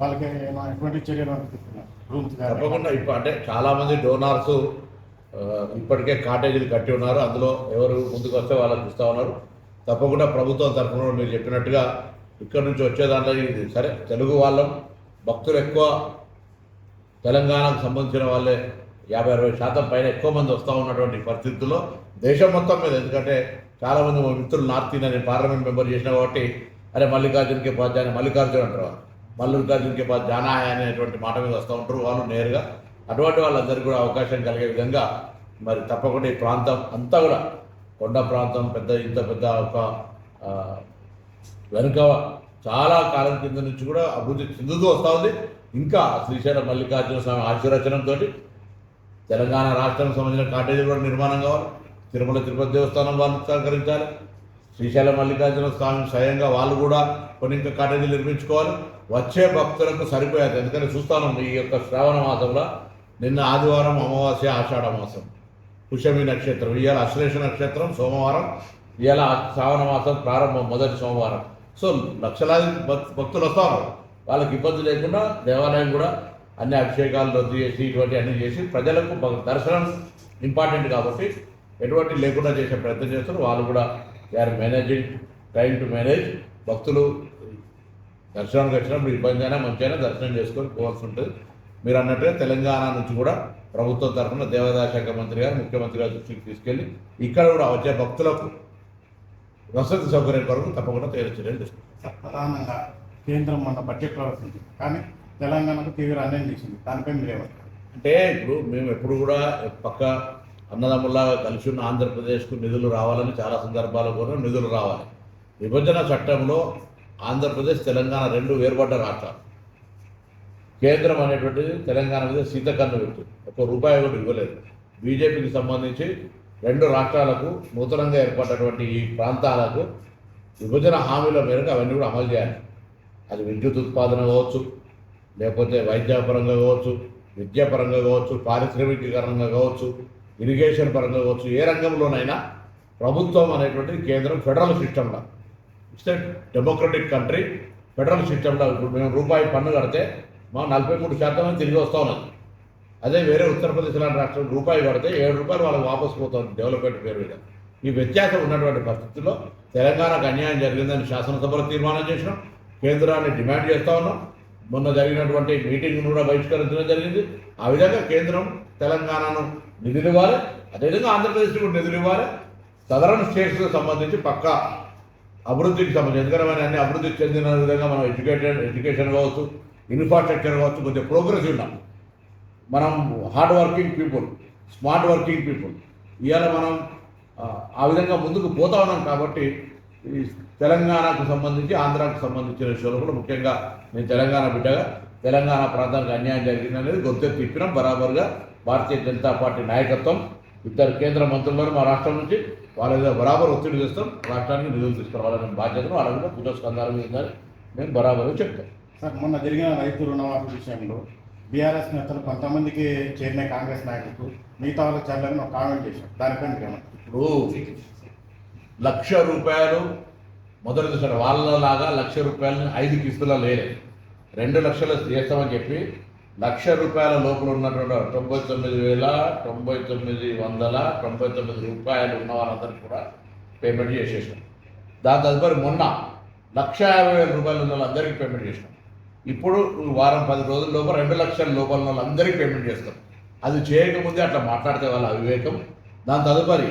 వాళ్ళకి ఎటువంటి చర్యలు తప్పకుండా. ఇప్పుడు అంటే చాలా మంది డోనార్స్ ఇప్పటికే కాటేజీలు కట్టి ఉన్నారు. అందులో ఎవరు ముందుకు వస్తే వాళ్ళకి చూస్తూ ఉన్నారు. తప్పకుండా ప్రభుత్వం తరఫున మీరు చెప్పినట్టుగా ఇక్కడ నుంచి వచ్చే దాంట్లో ఇది సరే తెలుగు వాళ్ళం భక్తులు ఎక్కువ తెలంగాణకు సంబంధించిన వాళ్ళే యాభై అరవై శాతం పైన ఎక్కువ మంది వస్తూ ఉన్నటువంటి పరిస్థితుల్లో దేశం మొత్తం మీద. ఎందుకంటే చాలామంది మా మిత్రులు నార్త్ ఇండియన్ పార్లమెంట్ మెంబర్ చేసిన కాబట్టి అరే మల్లికార్జునకి పాస్ మల్లికార్జున అంటారు మల్లికార్జునకే పాస్ జానా అనేటువంటి మాట మీద వస్తూ ఉంటారు. వాళ్ళు నేరుగా అటువంటి వాళ్ళందరికీ కూడా అవకాశం కలిగే విధంగా మరి తప్పకుండా ఈ ప్రాంతం అంతా కూడా కొండ ప్రాంతం పెద్ద ఇంత పెద్ద ఒక వెనుక చాలా కాలం కింద నుంచి కూడా అభివృద్ధి చెందుతూ వస్తూ ఉంది. ఇంకా శ్రీశైలం మల్లికార్జున స్వామి ఆశీర్వచనంతో తెలంగాణ రాష్ట్రానికి సంబంధించిన కాటేజీ కూడా నిర్మాణం కావాలి. తిరుమల తిరుపతి దేవస్థానం వాళ్ళు సహకరించాలి. శ్రీశైలం మల్లికార్జున స్వామి స్వయంగా వాళ్ళు కూడా కొన్ని ఇంకా కాటేజీలు నిర్మించుకోవాలి. వచ్చే భక్తులకు సరిపోయేది. ఎందుకంటే చూస్తాను ఈ యొక్క శ్రావణ మాసంలో నిన్న ఆదివారం అమావాస్య ఆషాఢ మాసం. పుషమి నక్షత్రం ఇవాళ అశ్లేష నక్షత్రం సోమవారం ఇవాళ శ్రావణ మాసం ప్రారంభం మొదటి సోమవారం. సో లక్షలాది భక్తులు వస్తారు. వాళ్ళకి ఇబ్బంది లేకుండా దేవాలయం కూడా అన్ని అభిషేకాలు రద్దు చేసి ఇటువంటి అన్ని చేసి ప్రజలకు దర్శనం ఇంపార్టెంట్ కాబట్టి ఎటువంటి లేకుండా చేసే ప్రయత్నం చేస్తారు. వాళ్ళు కూడా they are managing time to manage భక్తులు దర్శనానికి వచ్చినప్పుడు ఇబ్బంది అయినా మంచి అయినా దర్శనం చేసుకొని పోవాల్సి ఉంటుంది. మీరు అన్నట్టుగా తెలంగాణ నుంచి కూడా ప్రభుత్వం తరఫున దేవాదాయ శాఖ మంత్రి గారు ముఖ్యమంత్రి గారి దృష్టికి తీసుకెళ్ళి ఇక్కడ కూడా వచ్చే భక్తులకు వసతి సౌకర్యం కొరకు తప్పకుండా తయారు తీసుకుంటాం ప్రధానంగా కేంద్రం మన బడ్జెట్ ప్రవర్తించింది కానీ తెలంగాణకు తీవ్ర అన్యాయం చేసింది. దానిపై మీరేమంటారు అంటే ఇప్పుడు మేము ఎప్పుడు కూడా పక్క అన్నదమ్ముల్లాగా కలిసి ఉన్న ఆంధ్రప్రదేశ్కు నిధులు రావాలని చాలా సందర్భాలు కూడా నిధులు రావాలి. విభజన చట్టంలో ఆంధ్రప్రదేశ్ తెలంగాణ రెండు వేరుపడ్డ రాష్ట్రాలు. కేంద్రం అనేటువంటిది తెలంగాణ మీద సీతకన్ను పెట్టింది ఒక రూపాయి కూడా ఇవ్వలేదు. బీజేపీకి సంబంధించి రెండు రాష్ట్రాలకు నూతనంగా ఏర్పడినటువంటి ఈ ప్రాంతాలకు విభజన హామీల మేరకు అవన్నీ కూడా అమలు చేయాలి. అది విద్యుత్ ఉత్పాదన కావచ్చు లేకపోతే వైద్యపరంగా కావచ్చు విద్యాపరంగా కావచ్చు పారిశ్రామికీకరణంగా కావచ్చు ఇరిగేషన్ పరంగా కావచ్చు ఏ రంగంలోనైనా ప్రభుత్వం అనేటువంటిది కేంద్రం ఫెడరల్ సిస్టంలో ఇట్స్ డెమోక్రటిక్ కంట్రీ ఫెడరల్ సిస్టంలో ఇప్పుడు మేము రూపాయి పన్ను కడితే మా నలభై మూడు శాతం తిరిగి వస్తూ ఉన్నది. అదే వేరే ఉత్తరప్రదేశ్ లాంటి రాష్ట్రం రూపాయి కడితే ఏడు రూపాయలు వాళ్ళకి వాపస్ పోతుంది డెవలప్మెంట్ పేరు మీద. ఈ వ్యత్యాసం ఉన్నటువంటి పరిస్థితుల్లో తెలంగాణకు అన్యాయం జరిగిందని శాసనసభలో తీర్మానం చేసినాం. కేంద్రాన్ని డిమాండ్ చేస్తా ఉన్నాం. మొన్న జరిగినటువంటి మీటింగ్ కూడా బహిష్కరించడం జరిగింది. ఆ విధంగా కేంద్రం తెలంగాణను నిధులు ఇవ్వాలి అదేవిధంగా ఆంధ్రప్రదేశ్కి కూడా నిధులు ఇవ్వాలి సదరన్ స్టేట్స్కి సంబంధించి పక్కా అభివృద్ధికి సంబంధించి ఎందుకంటే మన అన్ని అభివృద్ధి చెందిన విధంగా మనం ఎడ్యుకేటెడ్ ఎడ్యుకేషన్ కావచ్చు ఇన్ఫ్రాస్ట్రక్చర్ కావచ్చు కొంచెం ప్రోగ్రెస్ ఉన్నాం. మనం hard working people smart working people. ఇవాళ మనం ఆ, విధంగా ముందుకు పోతా ఉన్నాం కాబట్టి ఈ తెలంగాణకు సంబంధించి ఆంధ్రాకు సంబంధించిన విషయంలో కూడా ముఖ్యంగా నేను తెలంగాణ బిడ్డగా తెలంగాణ ప్రాంతానికి అన్యాయం జరిగిందనేది గొంతెత్తి తిప్పినాం బరాబర్గా. భారతీయ జనతా పార్టీ నాయకత్వం. ఇద్దరు కేంద్ర మంత్రులను మా రాష్ట్రం నుంచి. వాళ్ళ మీద బరాబర్ ఒత్తిడి చేస్తాం. రాష్ట్రానికి నిధులు తీసుకురావాలనే బాధ్యతను వాళ్ళ మీద పూజ స్కందాల మీద మేము బరాబర్ చెప్తాం. సార్ మొన్న జరిగిన రైతు రుణమాఫీ విషయంలో బీఆర్ఎస్ నేతలు కొంతమందికి చేరిన కాంగ్రెస్ నాయకులకు మిగతా వాళ్ళకి చేయాలని ఒక కామెంట్ చేశారు. దానిపై మీరేమంటారు ఇప్పుడు లక్ష రూపాయలు మొదటి దశ వాళ్ళలాగా లక్ష రూపాయలని ఐదు కిస్తుల్లో లేదు రెండు లక్షలు చేస్తామని చెప్పి లక్ష రూపాయల లోపల ఉన్నటువంటి తొంభై తొమ్మిది వేల తొంభై తొమ్మిది వందల తొంభై తొమ్మిది రూపాయలు ఉన్న వాళ్ళందరికీ కూడా పేమెంట్ చేసేసాం దాని తదుపరి మొన్న లక్ష యాభై వేల రూపాయలు ఉన్న వాళ్ళందరికీ పేమెంట్ చేసినాం. ఇప్పుడు వారం పది రోజుల లోపల రెండు లక్షల లోపల ఉన్న వాళ్ళందరికీ పేమెంట్ చేస్తాం. అది చేయకముందే అట్లా మాట్లాడితే వాళ్ళ అవివేకం. దాని తదుపరి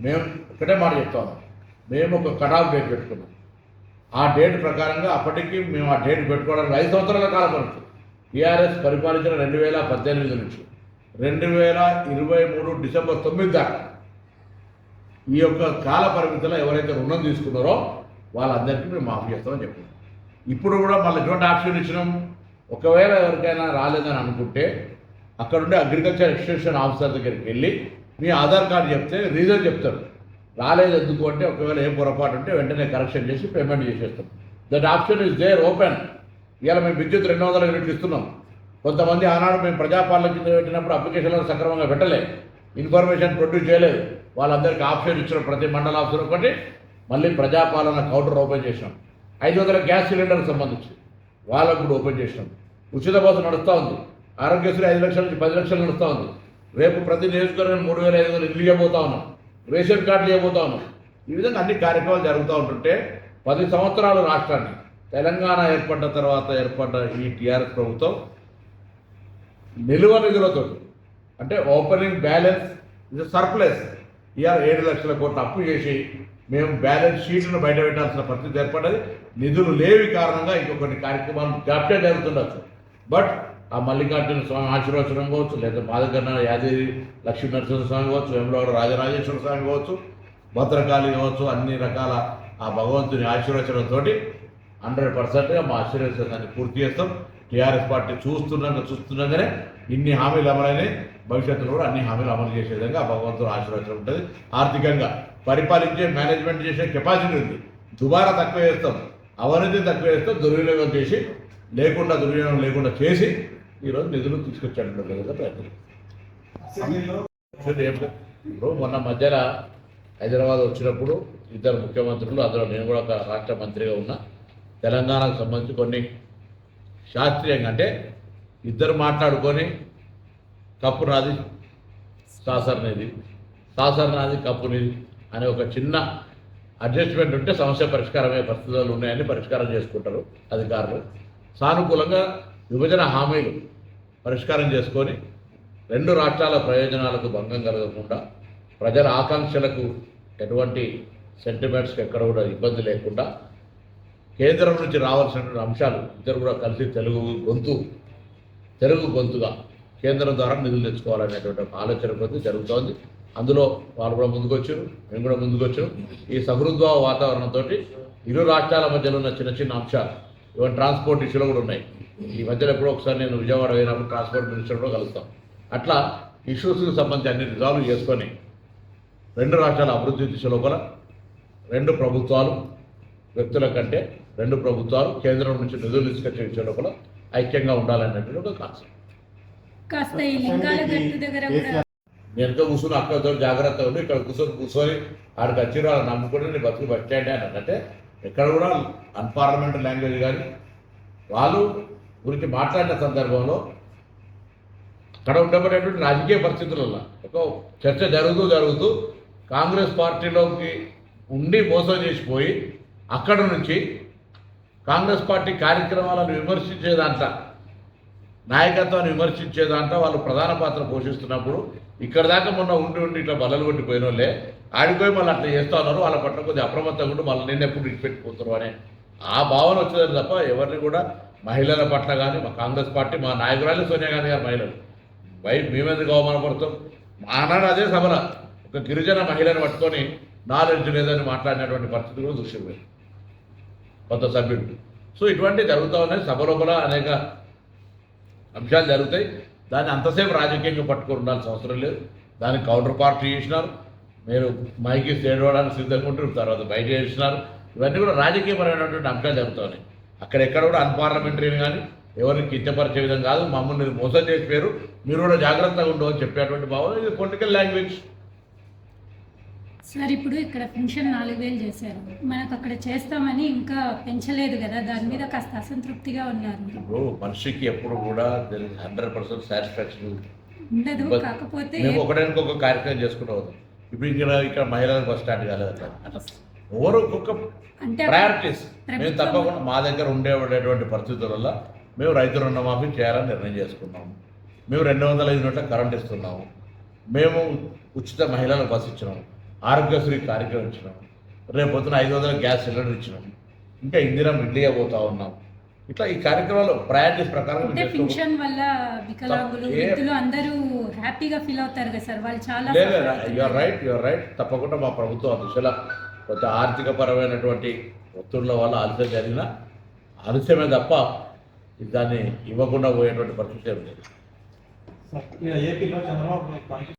మేము ఒకటే మాట చెప్తాము మేము ఒక కటాఫ్ డేట్ పెట్టుకున్నాం. ఆ డేట్ ప్రకారంగా అప్పటికి మేము ఆ డేట్ పెట్టుకోవడానికి ఐదు సంవత్సరాల కాలం పడుతుంది. టీఆర్ఎస్ పరిపాలించిన రెండు వేల పద్దెనిమిది నుంచి రెండు వేల ఇరవై మూడు డిసెంబర్ తొమ్మిది దాకా ఈ యొక్క కాల పరిమితిలో ఎవరైతే రుణం తీసుకున్నారో వాళ్ళందరికీ మేము మాఫీ చేస్తామని చెప్పాం. ఇప్పుడు కూడా మళ్ళీ ఎటువంటి ఆప్షన్ ఇచ్చినాం? ఒకవేళ ఎవరికైనా రాలేదని అనుకుంటే అక్కడుండే అగ్రికల్చర్ ఎక్స్టెన్షన్ ఆఫీసర్ దగ్గరికి వెళ్ళి మీ ఆధార్ కార్డు చెప్తే రీజన్ చెప్తారు. రాలేదు ఎందుకు అంటే ఒకవేళ ఏ పొరపాటు ఉంటే వెంటనే కరెక్షన్ చేసి పేమెంట్ చేసేస్తాం. That option is there open. ఇవాళ మేము విద్యుత్ రెండు వందల యూనిట్లు ఇస్తున్నాం. కొంతమంది ఆనాడు మేము ప్రజాపాలన కింద పెట్టినప్పుడు అప్లికేషన్లను సక్రమంగా పెట్టలేదు ఇన్ఫర్మేషన్ ప్రొడ్యూస్ చేయలేదు. వాళ్ళందరికీ ఆప్షన్ ఇచ్చిన ప్రతి మండల ఆఫీసర్ ఒకటి మళ్ళీ ప్రజాపాలన కౌంటర్ ఓపెన్ చేసినాం. ఐదు వందల గ్యాస్ సిలిండర్కి సంబంధించి వాళ్ళకు కూడా ఓపెన్ చేసినాం. ఉచిత బస్సు నడుస్తూ ఉంది. ఆరోగ్యశ్రీ ఐదు లక్షల నుంచి పది లక్షలు నడుస్తూ ఉంది. రేపు ప్రతి నియోజకవర్గం మూడు వేల ఐదు వందలు ఇల్లు ఇవ్వబోతా ఉన్నాం. రేషన్ కార్డులు ఇవ్వబోతా ఉన్నాం. ఈ విధంగా అన్ని కార్యక్రమాలు జరుగుతూ ఉంటుంటే పది సంవత్సరాలు రాష్ట్రాన్ని తెలంగాణ ఏర్పడ్డ తర్వాత ఏర్పడ్డ ఈ టీఆర్ఎస్ ప్రభుత్వం నిలువ నిధులతో అంటే ఓపెనింగ్ బ్యాలెన్స్ ఇది సర్ప్లస్ ఇవాళ ఏడు లక్షల కోట్లు అప్పు చేసి మేము బ్యాలెన్స్ షీట్ను బయట పెట్టాల్సిన పరిస్థితి ఏర్పడ్డది. నిధులు లేవి కారణంగా ఇంకా కొన్ని కార్యక్రమాలు జాప్యా జరుగుతుండొచ్చు. బట్ ఆ మల్లికార్జున స్వామి ఆశీర్వచనం కావచ్చు లేదా మాదకర్ణ యాదగిరి లక్ష్మీ నరసింహ స్వామి కావచ్చు వేములవాడ రాజరాజేశ్వర స్వామి కావచ్చు భద్రకాళి కావచ్చు అన్ని రకాల ఆ భగవంతుని ఆశీర్వచనంతో హండ్రెడ్ పర్సెంట్గా మా ఆశీర్వచనాన్ని పూర్తి చేస్తాం. టీఆర్ఎస్ పార్టీ చూస్తున్నాక చూస్తున్నాకనే ఇన్ని హామీలు అమలైనవి భవిష్యత్తులో కూడా అన్ని హామీలు అమలు చేసే విధంగా భగవంతుడు ఆశీర్వచనం ఉంటుంది. ఆర్థికంగా పరిపాలించే మేనేజ్మెంట్ చేసే కెపాసిటీ ఉంది. దుబారా తక్కువ చేస్తాం. అవినీతి తక్కువ చేస్తాం. దుర్వినియోగం చేసి లేకుండా దుర్వినియోగం లేకుండా చేసి ఈరోజు నిధులు తీసుకొచ్చాడు విధంగా ప్రయత్నం ఇప్పుడు మొన్న మధ్యన హైదరాబాద్ వచ్చినప్పుడు ఇద్దరు ముఖ్యమంత్రులు అందులో నేను కూడా ఒక రాష్ట్ర మంత్రిగా ఉన్నా. తెలంగాణకు సంబంధించి కొన్ని శాస్త్రీయంగా అంటే ఇద్దరు మాట్లాడుకొని కప్పు నాది సాసర్ నీది సాసర్ నాది కప్పు నీది అనే ఒక చిన్న అడ్జస్ట్మెంట్ ఉంటే సమస్య పరిష్కారమయ్యే పరిస్థితులు ఉన్నాయని పరిష్కారం చేసుకుంటారు అధికారులు. సానుకూలంగా విభజన హామీలు పరిష్కారం చేసుకొని రెండు రాష్ట్రాల ప్రయోజనాలకు భంగం కలగకుండా ప్రజల ఆకాంక్షలకు ఎటువంటి సెంటిమెంట్స్కి ఎక్కడ కూడా ఇబ్బంది లేకుండా కేంద్రం నుంచి రావాల్సిన అంశాలు ఇద్దరు కూడా కలిసి తెలుగు గొంతు తెలుగు గొంతుగా కేంద్రం ద్వారా నిధులు తెచ్చుకోవాలనేటువంటి ఒక ఆలోచన కొద్ది జరుగుతోంది. అందులో వాళ్ళు కూడా ముందుకొచ్చారు మేము కూడా ముందుకొచ్చాం ఈ సహృద్భావ వాతావరణంతో ఇరు రాష్ట్రాల మధ్యలో ఉన్న చిన్న చిన్న అంశాలు ఇవన్నీ ట్రాన్స్పోర్ట్ ఇష్యూలో కూడా ఉన్నాయి. ఈ మధ్యలో ఎప్పుడో ఒకసారి నేను విజయవాడ పోయినప్పుడు ట్రాన్స్పోర్ట్ మినిస్టర్ కూడా కలుస్తాం. అట్లా ఇష్యూస్కి సంబంధించి అన్ని రిజాల్వ్ చేసుకొని రెండు రాష్ట్రాల అభివృద్ధి దిశ లోపల రెండు ప్రభుత్వాలు వ్యక్తుల కంటే రెండు ప్రభుత్వాలు కేంద్రం నుంచి నిధులు తీసుకొచ్చే లోపల ఐక్యంగా ఉండాలనేటువంటి ఒక కాన్సెప్ట్ కాస్త ఈ లింగాల గట్టు దగ్గర కూడా నేను ఎంత కూర్చుని అక్కడితో జాగ్రత్త ఉండి ఇక్కడ కూర్చొని కూర్చొని ఆడికి వచ్చి వాళ్ళు నమ్ముకుంటే నీ బతుకు బస్టాండ్ అని అంటే ఎక్కడ కూడా అన్పార్లమెంటరీ లాంగ్వేజ్ కానీ వాళ్ళు గురించి మాట్లాడిన సందర్భంలో అక్కడ ఉండబడేటువంటి రాజకీయ పరిస్థితులలో ఒక చర్చ జరుగుతూ జరుగుతూ కాంగ్రెస్ పార్టీలోకి ఉండి మోసం చేసిపోయి అక్కడ నుంచి కాంగ్రెస్ పార్టీ కార్యక్రమాలను విమర్శించేదంట నాయకత్వాన్ని విమర్శించేదంట వాళ్ళు ప్రధాన పాత్ర పోషిస్తున్నప్పుడు ఇక్కడ దాకా మొన్న ఉండి ఉండి ఇట్లా బల్లలు కొట్టిపోయిన వాళ్ళే ఆడిపోయి మళ్ళీ అట్లా చేస్తా ఉన్నారు వాళ్ళ పట్ల కొద్దిగా అప్రమత్తంగా ఉండి మళ్ళీ నేను ఎప్పుడు ఇచ్చిపెట్టిపోతారు అని. ఆ భావన వచ్చేదాన్ని తప్ప ఎవరిని కూడా మహిళల పట్ల కానీ మా కాంగ్రెస్ పార్టీ మా నాయకురాలు సోనియా గాంధీ గారు మహిళలు. వై మేమెందుకు అవమానపడతాం? ఆనాడు అదే సభల. ఒక గిరిజన మహిళను పట్టుకొని నాలెడ్జ్ లేదని మాట్లాడినటువంటి పరిస్థితి కూడా దృశ్యం కొత్త సభ్యుడికి సో ఇటువంటివి జరుగుతూ ఉన్నాయి. సభ లోపల అనేక అంశాలు జరుగుతాయి. దాన్ని అంతసేపు రాజకీయంగా పట్టుకొని ఉండాల్సిన అవసరం లేదు. దానికి కౌంటర్ పార్టీ చేసినారు. మీరు మైకి చేయడానికి సిద్ధంగా ఉంటారు తర్వాత బయట చేసినారు. ఇవన్నీ కూడా రాజకీయపరమైనటువంటి అంశాలు జరుగుతున్నాయి అక్కడెక్కడ కూడా అన్పార్లమెంటరీని కానీ ఎవరిని కించపరిచే విధంగా కాదు. మమ్మల్ని మోసం చేసి పేరు మీరు కూడా జాగ్రత్తగా ఉండవని చెప్పేటువంటి భావన. ఇది పొలిటికల్ లాంగ్వేజ్ సార్ ఇప్పుడు ఇక్కడ పెన్షన్ నాలుగు వేలు చేశారు. మనకు అక్కడ చేస్తామని ఇంకా పెంచలేదు కదా దాని మీద కాస్త అసంతృప్తిగా ఉన్నారు. ఇప్పుడు మనిషికి ఎప్పుడు కూడా హండ్రెడ్ పర్సెంట్ సాటిస్ఫాక్షన్ ఉండదు కాకపోతే ఒకడానికి ఒక కార్యక్రమం చేసుకుంటూ అవుతాం ఇప్పుడు ఇక్కడ ఇక్కడ మహిళలకు బస్ స్టార్ట్ కాలేదు ఎవరు ఒక్కొక్క ప్రయారిటీస్ మేము తప్పకుండా మా దగ్గర ఉండేటువంటి పరిస్థితుల వల్ల మేము రైతు రుణమాఫీ చేయాలని నిర్ణయం చేసుకున్నాము మేము రెండు వందల ఐదు నోట్ల కరెంట్ ఇస్తున్నాము మేము ఉచిత మహిళలకు బస్ ఇచ్చినాము ఆరోగ్యశ్రీ కార్యక్రమం ఇచ్చినాము రేపు పొద్దున ఐదు వందల గ్యాస్ సిలిండర్ ఇచ్చినాము ఇంకా ఇందిరా మిడ్లీ పోతా ఉన్నాం. ఇట్లా ఈ కార్యక్రమాలు ప్రయారిటీస్ ప్రకారం అంటే పెన్షన్ వల్ల వికలాంగులు అందరూ హ్యాపీగా ఫీల్ అవుతారు కదా సార్? వాళ్ళు చాలా లేదు. యువర్ రైట్ యువర్ రైట్ తప్పకుండా మా ప్రభుత్వం ఆ దిశలో కొంత ఆర్థిక పరమైనటువంటి ఒత్తిళ్ళ వల్ల ఆలస్యం జరిగిన ఆలస్యమే తప్ప దాన్ని ఇవ్వకుండా పోయేటువంటి పరిస్థితి ఏం లేదు. ఏపీలో చంద్రబాబు